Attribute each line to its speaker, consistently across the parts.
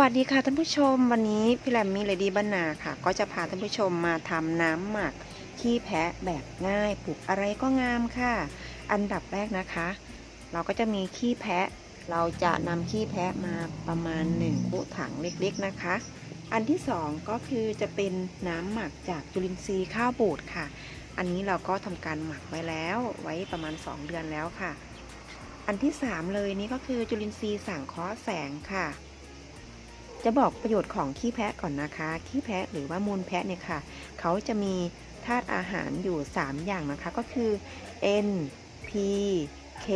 Speaker 1: วัสดีค่ะท่านผู้ชม วันนี้พี่แรมมี่เลดี้บ้านนาค่ะ ก็จะพาท่านผู้ชมมาทำน้ำหมักขี้แพะแบบง่ายปลูกอะไรก็งามค่ะ อันดับแรกนะคะ เราก็จะมีขี้แพะ เราจะนำขี้แพะมาประมาณ1คุถังเล็กๆนะคะ อันที่สองก็คือจะเป็นน้ำหมักจากจุลินทรีย์ข้าวบูดค่ะ อันนี้เราก็ทำการหมักไว้แล้วไว้ประมาณ 2 เดือนแล้วค่ะ อันที่ 3 เลยนี่ก็คือจุลินทรีย์สังเคราะห์แสงค่ะ จะบอกประโยชน์ของขี้แพะก่อนนะคะ ขี้แพะหรือว่ามูลแพะเนี่ยค่ะ เขาจะมีธาตุอาหารอยู่ 3 อย่างนะคะ ก็คือ N P K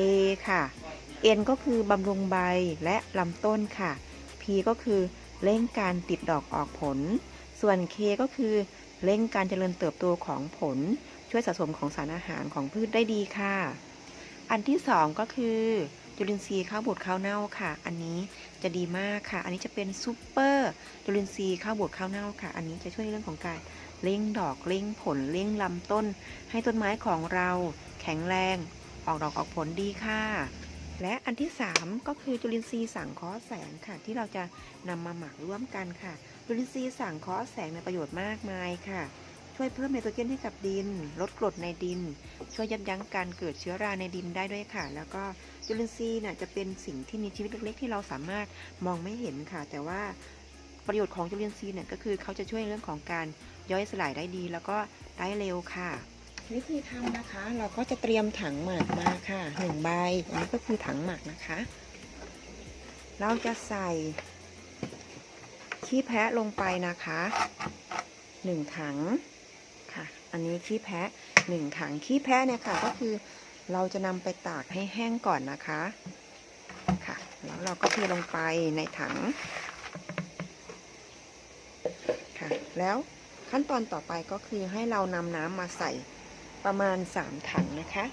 Speaker 1: ค่ะ N ก็คือบำรุงใบและลำต้นค่ะ P ก็คือเร่งการติดดอกออกผล ส่วน K ก็คือเร่งการเจริญเติบโตของผล ช่วยสะสมของสารอาหารของพืชได้ดีค่ะ อันที่สองก็คือ จุลินทรีย์ข้าวบดข้าวเน่าค่ะ อันนี้จะดีมากค่ะ อันนี้จะเป็นซูเปอร์จุลินทรีย์ข้าวบดข้าวเน่าค่ะ อันนี้จะช่วยในเรื่องของการเร่งดอกเร่งผลเร่งลำต้น ให้ต้นไม้ของเราแข็งแรง ออกดอกออกผลดีค่ะ และอันที่ 3 ก็คือจุลินทรีย์สังเคราะห์แสงค่ะ ที่เราจะนำมาหมักร่วมกันค่ะ จุลินทรีย์สังเคราะห์แสงในประโยชน์มากมายค่ะช่วยเพิ่มไนโตรเจนให้กับดิน ลดกรดในดิน ช่วยยับยั้งการเกิดเชื้อราในดินได้ด้วยค่ะ แล้วก็ จุลินทรีย์น่ะจะเป็นสิ่งที่มีชีวิตเล็ก ๆ ที่เราสามารถมองไม่เห็นค่ะ แต่ว่าประโยชน์ของจุลินทรีย์เนี่ยก็คือเขาจะช่วยเรื่องของการย่อยสลายได้ดี แล้วก็ได้เร็วค่ะ วิธีทำนะคะ เราก็จะเตรียมถังหมักมาค่ะหนึ่งใบอันนี้ก็คือถังหมักนะคะ เราจะใส่ขี้แพะลงไปนะคะหนึ่งถังค่ะ อันนี้ขี้แพะหนึ่งถังขี้แพะเนี่ยค่ะก็คือ เราจะนำไปตากให้แห้งก่อนนะคะ ค่ะ แล้วเราก็เทลงไปในถัง ค่ะ แล้วขั้นตอนต่อไปก็คือให้เรานำน้ำมาใส่ประมาณ 3 ถังนะคะ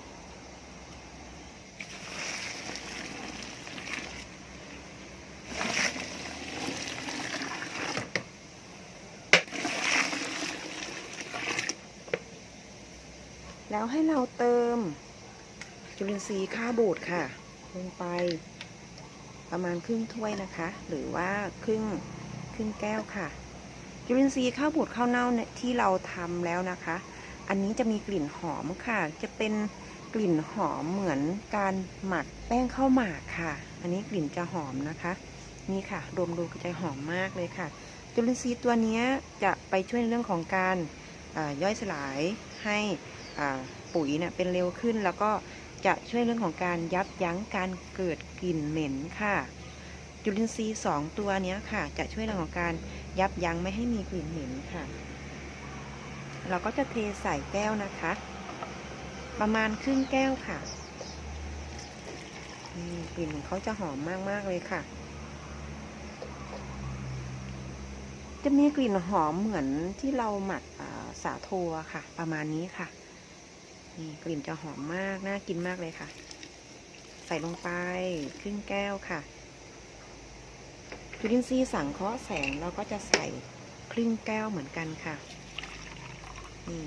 Speaker 1: แล้วให้เราเติม จุลินทรีย์ข้าวบูดค่ะ ลงไป ประมาณครึ่งถ้วยนะคะ หรือว่าครึ่งครึ่งแก้วค่ะ จุลินทรีย์ข้าวบูดข้าวเน่าเนี่ยที่เราทำแล้วนะคะ อันนี้จะมีกลิ่นหอมค่ะ จะเป็นกลิ่นหอมเหมือนการหมักแป้งข้าวหมากค่ะ อันนี้กลิ่นจะหอมนะคะนี่ค่ะดมดูก็จะหอมมากเลยค่ะ จุลินทรีย์ตัวนี้จะไปช่วยในเรื่องของการย่อยสลายให้ปุ๋ยเนี่ยเป็นเร็วขึ้นแล้วก็ จะช่วยเรื่องของการยับยั้งการเกิดกลิ่นเหม็นค่ะ จุลินทรีย์สองตัวนี้ค่ะ จะช่วยเรื่องของการยับยั้งไม่ให้มีกลิ่นเหม็นค่ะ เราก็จะเทใส่แก้วนะคะ ประมาณครึ่งแก้วค่ะนี่กลิ่นของเขาจะหอมมาก ๆ เลยค่ะ จะมีกลิ่นหอมเหมือนที่เราหมักสาโทค่ะ ประมาณนี้ค่ะ นี่กลิ่นจะหอมมาก น่ากินมากเลยค่ะ ใส่ลงไปครึ่งแก้วค่ะจุลินทรีย์สังเคราะห์แสงเราก็จะใส่ครึ่งแก้วเหมือนกันค่ะนี่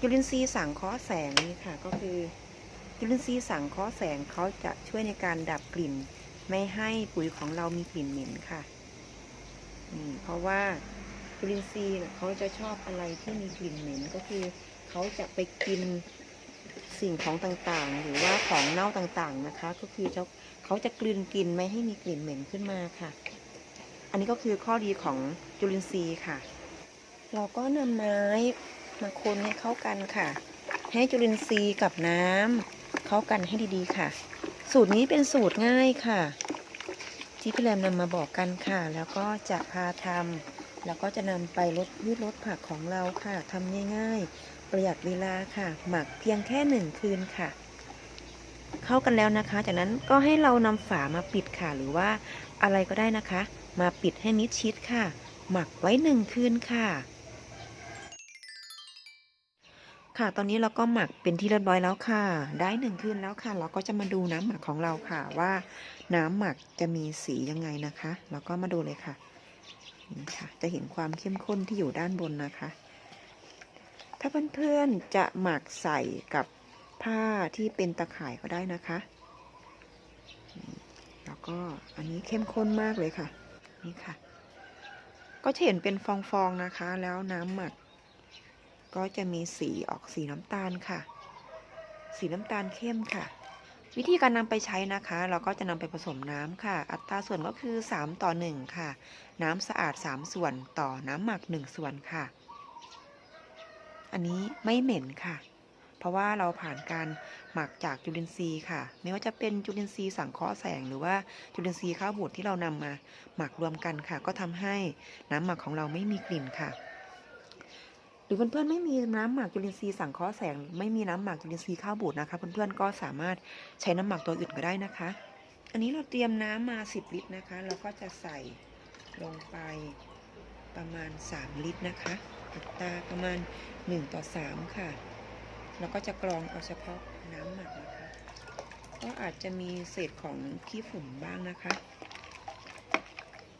Speaker 1: จุลินทรีย์สังเคราะห์แสงนี่ค่ะ ก็คือจุลินทรีย์สังเคราะห์แสงเขาจะช่วยในการดับกลิ่น ไม่ให้ปุ๋ยของเรามีกลิ่นเหม็นค่ะนี่เพราะว่าจุลินทรีย์เขาจะชอบอะไรที่มีกลิ่นเหม็นก็คือ เขาจะไปกินสิ่งของต่างๆ หรือว่าของเน่าต่างๆนะคะ ก็คือจะเขาจะกลืนกินไม่ให้มีกลิ่นเหม็นขึ้นมาค่ะ อันนี้ก็คือข้อดีของจุลินทรีย์ค่ะ เราก็นำไม้มาคนให้เข้ากันค่ะ ให้จุลินทรีย์กับน้ำเข้ากันให้ดีๆค่ะ สูตรนี้เป็นสูตรง่ายค่ะที่พี่แรมนำมาบอกกันค่ะ แล้วก็จะพาทำแล้วก็จะนำไปลดพืชลดผักของเราค่ะทำง่าย ๆ ประหยัดเวลาค่ะ หมักเพียงแค่หนึ่งคืนค่ะ เข้ากันแล้วนะคะ จากนั้นก็ให้เรานำฝามาปิดค่ะ หรือว่าอะไรก็ได้นะคะ มาปิดให้มิดชิดค่ะ หมักไว้หนึ่งคืนค่ะ ค่ะตอนนี้เราก็หมักเป็นที่เรียบร้อยแล้วค่ะ ได้หนึ่งคืนแล้วค่ะ เราก็จะมาดูน้ำหมักของเราค่ะว่า น้ำหมักจะมีสียังไงนะคะ เราก็มาดูเลยค่ะนี่ค่ะ จะเห็นความเข้มข้นที่อยู่ด้านบนนะคะ ถ้าเพื่อนๆจะหมักใส่กับผ้าที่เป็นตะข่ายก็ได้นะคะ แล้วก็อันนี้เข้มข้นมากเลยค่ะ นี่ค่ะ ก็จะเห็นเป็นฟองๆนะคะ แล้วน้ำหมัก ก็จะมีสีออกสีน้ำตาลค่ะ สีน้ำตาลเข้มค่ะ วิธีการนำไปใช้นะคะ เราก็จะนำไปผสมน้ำค่ะ อัตราส่วนก็คือ 3 ต่อ 1 ค่ะ น้ำสะอาด 3 ส่วนต่อน้ำหมัก 1 ส่วนค่ะ อันนี้ไม่เหม็นค่ะ เพราะว่าเราผ่านการหมักจากจุลินทรีย์ค่ะ ไม่ว่าจะเป็นจุลินทรีย์สังเคราะห์แสงหรือว่าจุลินทรีย์ข้าวบูดที่เรานำมาหมักรวมกันค่ะ ก็ทำให้น้ำหมักของเราไม่มีกลิ่นค่ะ หรือเพื่อนๆไม่มีน้ำหมักจุลินทรีย์สังเคราะห์แสง ไม่มีน้ำหมักจุลินทรีย์ข้าวบูดนะคะ เพื่อนๆก็สามารถใช้น้ำหมักตัวอื่นก็ได้นะคะ อันนี้เราเตรียมน้ำมา 10 ลิตรนะคะ เราก็จะใส่ลงไปประมาณ 3 ลิตรนะคะอัตราประมาณ 1 ต่อ 3 ค่ะ แล้วก็จะกรองเอาเฉพาะน้ำหมักนะคะ ก็อาจจะมีเศษของขี้ฝุ่นบ้างนะคะ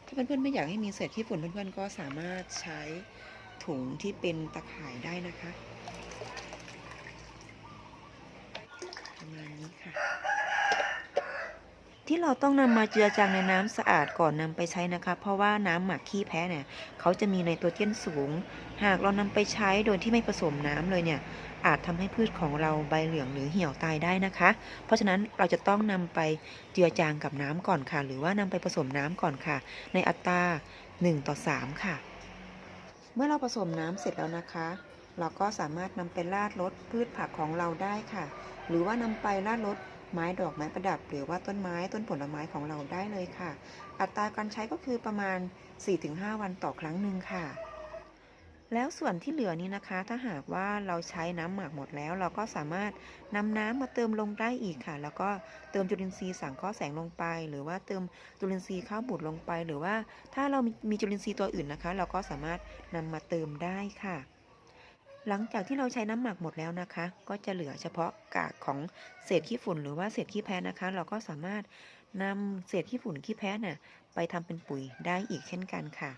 Speaker 1: ถ้าเพื่อนๆไม่อยากให้มีเศษขี้ฝุ่นเพื่อนๆก็สามารถใช้ถุงที่เป็นตะข่ายได้นะคะ ประมาณนี้ค่ะ ที่เราต้องนำมาเจือจางในน้ำสะอาดก่อนนำไปใช้นะคะ เพราะว่าน้ำหมักขี้แพ้เนี่ยเขาจะมีไนโตรเจนสูง หากเรานำไปใช้โดยที่ไม่ผสมน้ำเลยเนี่ยอาจทำให้พืชของเราใบเหลืองหรือเหี่ยวตายได้นะคะ เพราะฉะนั้นเราจะต้องนำไปเจือจางกับน้ำก่อนค่ะ หรือว่านำไปผสมน้ำก่อนค่ะ ในอัตรา 1 ต่อ 3 ค่ะ เมื่อเราผสมน้ำเสร็จแล้วนะคะ เราก็สามารถนำไปราดรดพืชผักของเราได้ค่ะ หรือว่านำไปราดรด ไม้ดอกไม้ประดับ หรือว่าต้นไม้ต้นผลไม้ของเราได้เลยค่ะ อัตราการใช้ก็คือประมาณ 4-5 วันต่อครั้งหนึ่งค่ะ แล้วส่วนที่เหลือนี้นะคะ ถ้าหากว่าเราใช้น้ำหมักหมดแล้ว เราก็สามารถนำน้ำมาเติมลงได้อีกค่ะ แล้วก็เติมจุลินทรีย์สังเคราะห์แสงลงไป หรือว่าเติมจุลินทรีย์ข้าวบูดลงไป หรือว่าถ้าเรามีมีจุลินทรีย์ตัวอื่นนะคะ เราก็สามารถนำมาเติมได้ค่ะ หลังจากที่เราใช้น้ำหมักหมดแล้วนะคะ ก็จะเหลือเฉพาะกากของเศษขี้ฝุ่นหรือว่าเศษขี้แพ้นะคะ เราก็สามารถนำเศษขี้ฝุ่นขี้แพ้น่ะไปทำเป็นปุ๋ยได้อีกเช่นกันค่ะ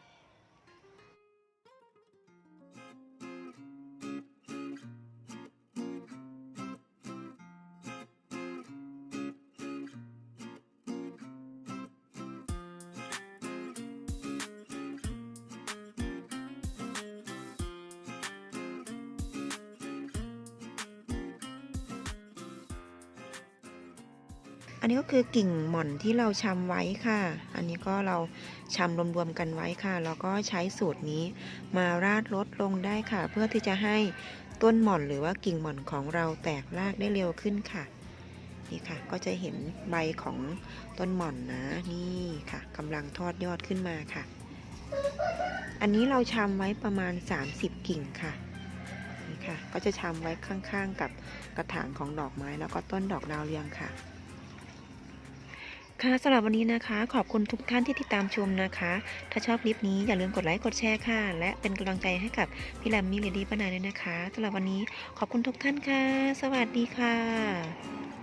Speaker 1: อันนี้ก็คือกิ่งหม่อนที่เราชำไว้ค่ะ อันนี้ก็เราชำรวมๆกันไว้ค่ะ แล้วก็ใช้สูตรนี้มาราดลดลงได้ค่ะ เพื่อที่จะให้ต้นหม่อนหรือว่ากิ่งหม่อนของเราแตกรากได้เร็วขึ้นค่ะ นี่ค่ะ ก็จะเห็นใบของต้นหม่อนนะ นี่ค่ะกำลังทอดยอดขึ้นมาค่ะ อันนี้เราชำไว้ประมาณ 30 กิ่งค่ะนี่ค่ะ ก็จะชำไว้ข้างๆ กับกระถางของดอกไม้แล้วก็ต้นดอกดาวเรืองค่ะ ค่ะสำหรับวันนี้นะคะ ขอบคุณทุกท่านที่ติดตามชมนะคะ ถ้าชอบคลิปนี้อย่าลืมกดไลค์กดแชร์ค่ะ และเป็นกำลังใจให้กับพี่แลมมี่เลดี้ป้านาด้วยนะคะสำหรับวันนี้ขอบคุณทุกท่านค่ะ สวัสดีค่ะ